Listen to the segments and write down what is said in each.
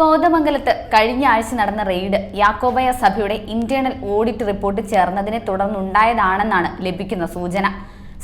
കോതമംഗലത്ത് കഴിഞ്ഞ ആഴ്ച നടന്ന റെയ്ഡ് യാക്കോബയ സഭയുടെ ഇന്റേണൽ ഓഡിറ്റ് റിപ്പോർട്ട് ചേർന്നതിനെ തുടർന്നുണ്ടായതാണെന്നാണ് ലഭിക്കുന്ന സൂചന.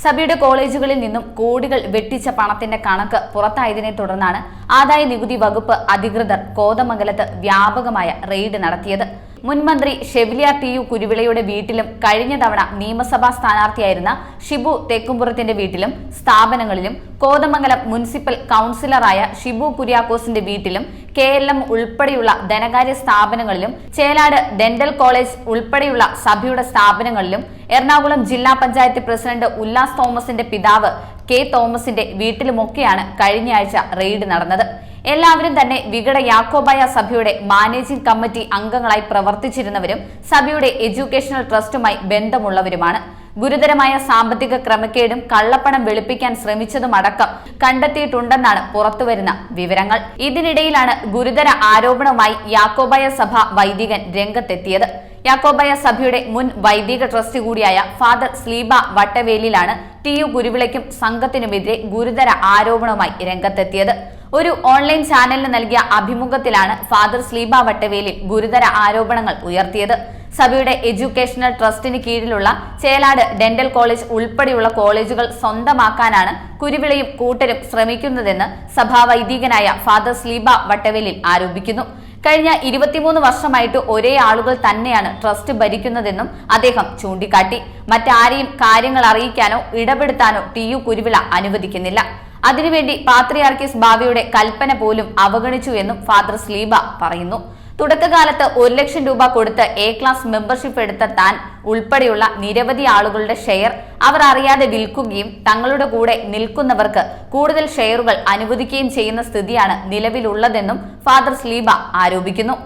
സഭയുടെ കോളേജുകളിൽ നിന്നും കോടികൾ വെട്ടിച്ച പണത്തിന്റെ കണക്ക് പുറത്തായതിനെ തുടർന്നാണ് ആദായ നികുതി വകുപ്പ് അധികൃതർ കോതമംഗലത്ത് വ്യാപകമായ റെയ്ഡ് നടത്തിയത്. മുൻമന്ത്രി ഷെവിലിയ ടി യു കുരുവിളയുടെ വീട്ടിലും കഴിഞ്ഞ തവണ നിയമസഭാ സ്ഥാനാർത്ഥിയായിരുന്ന ഷിബു തെക്കുംപുറത്തിന്റെ വീട്ടിലും സ്ഥാപനങ്ങളിലും കോതമംഗലം മുനിസിപ്പൽ കൗൺസിലറായ ഷിബു കുര്യാക്കോസിന്റെ വീട്ടിലും കെ എൽ എം ഉൾപ്പെടെയുള്ള ധനകാര്യ സ്ഥാപനങ്ങളിലും ചേലാട് ഡെന്റൽ കോളേജ് ഉൾപ്പെടെയുള്ള സഭയുടെ സ്ഥാപനങ്ങളിലും എറണാകുളം ജില്ലാ പഞ്ചായത്ത് പ്രസിഡന്റ് ഉല്ലാസ് തോമസിന്റെ പിതാവ് കെ തോമസിന്റെ വീട്ടിലുമൊക്കെയാണ് കഴിഞ്ഞയാഴ്ച റെയ്ഡ് നടന്നത്. എല്ലാവരും തന്നെ വികട യാക്കോബായ സഭയുടെ മാനേജിംഗ് കമ്മിറ്റി അംഗങ്ങളായി പ്രവർത്തിച്ചിരുന്നവരും സഭയുടെ എഡ്യൂക്കേഷണൽ ട്രസ്റ്റുമായി ബന്ധമുള്ളവരുമാണ്. ഗുരുതരമായ സാമ്പത്തിക ക്രമക്കേടും കള്ളപ്പണം വെളുപ്പിക്കാൻ ശ്രമിച്ചതുമടക്കം കണ്ടെത്തിയിട്ടുണ്ടെന്നാണ് പുറത്തുവരുന്ന വിവരങ്ങൾ. ഇതിനിടയിലാണ് ഗുരുതര ആരോപണവുമായി യാക്കോബായ സഭ വൈദികൻ രംഗത്തെത്തിയത്. യാക്കോബായ സഭയുടെ മുൻ വൈദിക ട്രസ്റ്റ് കൂടിയായ ഫാദർ സ്ലീബ വട്ടവേലിലാണ് ടി യു ഗുരുവിളയ്ക്കും സംഘത്തിനുമെതിരെ ഗുരുതര ആരോപണവുമായി രംഗത്തെത്തിയത്. ഒരു ഓൺലൈൻ ചാനലിന് നൽകിയ അഭിമുഖത്തിലാണ് ഫാദർ സ്ലീബ വട്ടവേലിൽ ഗുരുതര ആരോപണങ്ങൾ ഉയർത്തിയത്. സഭയുടെ എഡ്യൂക്കേഷണൽ ട്രസ്റ്റിന് കീഴിലുള്ള ചേലാട് ഡെന്റൽ കോളേജ് ഉൾപ്പെടെയുള്ള കോളേജുകൾ സ്വന്തമാക്കാനാണ് കുരുവിളയും കൂട്ടരും ശ്രമിക്കുന്നതെന്ന് സഭാ വൈദികനായ ഫാദർ സ്ലീബ വട്ടവേലിൽ ആരോപിക്കുന്നു. കഴിഞ്ഞ ഇരുപത്തിമൂന്ന് വർഷമായിട്ട് ഒരേ ആളുകൾ തന്നെയാണ് ട്രസ്റ്റ് ഭരിക്കുന്നതെന്നും അദ്ദേഹം ചൂണ്ടിക്കാട്ടി. മറ്റാരെയും കാര്യങ്ങൾ അറിയിക്കാനോ ഇടപെടുത്താനോ ടി യു കുരുവിള അനുവദിക്കുന്നില്ല. അതിനുവേണ്ടി പാത്രിയാർക്കിസ് ബാവയുടെ കൽപ്പന പോലും അവഗണിച്ചു എന്നും ഫാദർ സ്ലീബ പറയുന്നു. തുടക്കകാലത്ത് ഒരു ലക്ഷം രൂപ കൊടുത്ത് എ ക്ലാസ് മെമ്പർഷിപ്പ് എടുത്ത താൻ ഉൾപ്പെടെയുള്ള നിരവധി ആളുകളുടെ ഷെയർ അവർ അറിയാതെ വിൽക്കുകയും തങ്ങളുടെ കൂടെ നിൽക്കുന്നവർക്ക് കൂടുതൽ ഷെയറുകൾ അനുവദിക്കുകയും ചെയ്യുന്ന സ്ഥിതിയാണ് നിലവിലുള്ളതെന്നും ഫാദർ സ്ലീബ ആരോപിക്കുന്നു.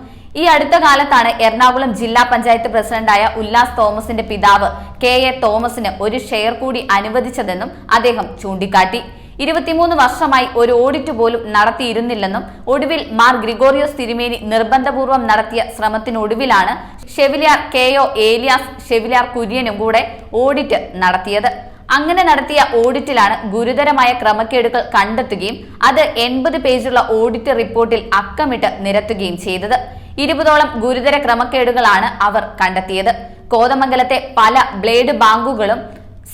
ഈ അടുത്ത കാലത്താണ് എറണാകുളം ജില്ലാ പഞ്ചായത്ത് പ്രസിഡന്റായ ഉല്ലാസ് തോമസിന്റെ പിതാവ് കെ എ തോമസിന് ഒരു ഷെയർ കൂടി അനുവദിച്ചതെന്നും അദ്ദേഹം ചൂണ്ടിക്കാട്ടി. ഇരുപത്തിമൂന്ന് വർഷമായി ഒരു ഓഡിറ്റ് പോലും നടത്തിയിരുന്നില്ലെന്നും ഒടുവിൽ മാർ ഗ്രിഗോറിയോസ് തിരുമേനി നിർബന്ധപൂർവം നടത്തിയ ശ്രമത്തിനൊടുവിലാണ് chevalier K O Elias chevalier കുര്യനും കൂടെ ഓഡിറ്റ് നടത്തിയത്. അങ്ങനെ നടത്തിയ ഓഡിറ്റിലാണ് ഗുരുതരമായ ക്രമക്കേടുകൾ കണ്ടെത്തുകയും അത് എൺപത് പേജുള്ള ഓഡിറ്റ് റിപ്പോർട്ടിൽ അക്കമിട്ട് നിരത്തുകയും ചെയ്തത്. ഇരുപതോളം ഗുരുതര ക്രമക്കേടുകളാണ് അവർ കണ്ടെത്തിയത്. കോതമംഗലത്തെ പല ബ്ലേഡ് ബാങ്കുകളും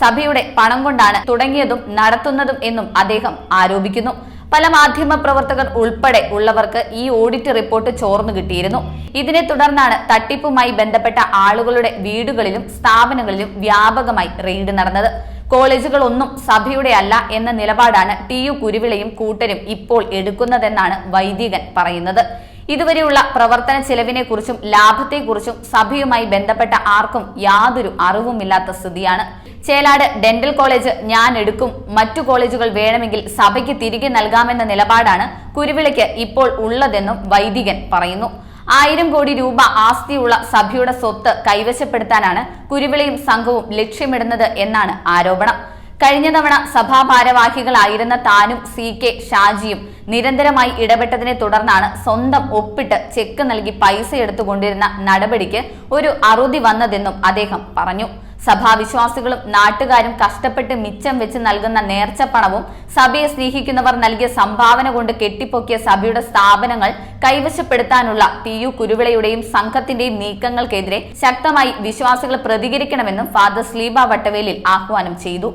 സഭയുടെ പണം കൊണ്ടാണ് തുടങ്ങിയതും നടത്തുന്നതും എന്നും അദ്ദേഹം ആരോപിക്കുന്നു. പല മാധ്യമ പ്രവർത്തകർ ഉൾപ്പെടെ ഉള്ളവർക്ക് ഈ ഓഡിറ്റ് റിപ്പോർട്ട് ചോർന്നു കിട്ടിയിരുന്നു. ഇതിനെ തുടർന്നാണ് തട്ടിപ്പുമായി ബന്ധപ്പെട്ട ആളുകളുടെ വീടുകളിലും സ്ഥാപനങ്ങളിലും വ്യാപകമായി റെയ്ഡ് നടന്നത്. കോളേജുകളൊന്നും സഭയുടെ അല്ല എന്ന നിലപാടാണ് ടി യു കുരുവിളയും കൂട്ടരും ഇപ്പോൾ എടുക്കുന്നതെന്നാണ് വൈദികൻ പറയുന്നത്. ഇതുവരെയുള്ള പ്രവർത്തന ചെലവിനെക്കുറിച്ചും ലാഭത്തെക്കുറിച്ചും സഭയുമായി ബന്ധപ്പെട്ട ആർക്കും യാതൊരു അറിവുമില്ലാത്ത സ്ഥിതിയാണ്. ചേലാട് ഡെന്റൽ കോളേജ് ഞാൻ എടുക്കും മറ്റു കോളേജുകൾ വേണമെങ്കിൽ സഭയ്ക്ക് തിരികെ നൽകാമെന്ന നിലപാടാണ് കുരുവിളയ്ക്ക് ഇപ്പോൾ ഉള്ളതെന്നും വൈദികൻ പറയുന്നു. ആയിരം കോടി രൂപ ആസ്തിയുള്ള സഭയുടെ സ്വത്ത് കൈവശപ്പെടുത്താനാണ് കുരുവിളയും സംഘവും ലക്ഷ്യമിടുന്നത് എന്നാണ് ആരോപണം. കഴിഞ്ഞ തവണ സഭാ ഭാരവാഹികളായിരുന്ന താനും സി കെ ഷാജിയും നിരന്തരമായി ഇടപെട്ടതിനെ തുടർന്നാണ് സ്വന്തം ഒപ്പിട്ട് ചെക്ക് നൽകി പൈസ എടുത്തുകൊണ്ടിരുന്ന നടപടിക്ക് ഒരു അറുതി വന്നതെന്നും അദ്ദേഹം പറഞ്ഞു. സഭാവിശ്വാസികളും നാട്ടുകാരും കഷ്ടപ്പെട്ട് മിച്ചം വെച്ച് നൽകുന്ന നേർച്ചപ്പണവും സഭയെ സ്നേഹിക്കുന്നവർ നൽകിയ സംഭാവന കൊണ്ട് കെട്ടിപ്പൊക്കിയ സഭയുടെ സ്ഥാപനങ്ങൾ കൈവശപ്പെടുത്താനുള്ള പി യു കുരുവിളയുടെയും സംഘത്തിന്റെയും നീക്കങ്ങൾക്കെതിരെ ശക്തമായി വിശ്വാസികൾ പ്രതികരിക്കണമെന്നും ഫാദർ സ്ലീബ വട്ടവേലിൽ ആഹ്വാനം ചെയ്തു.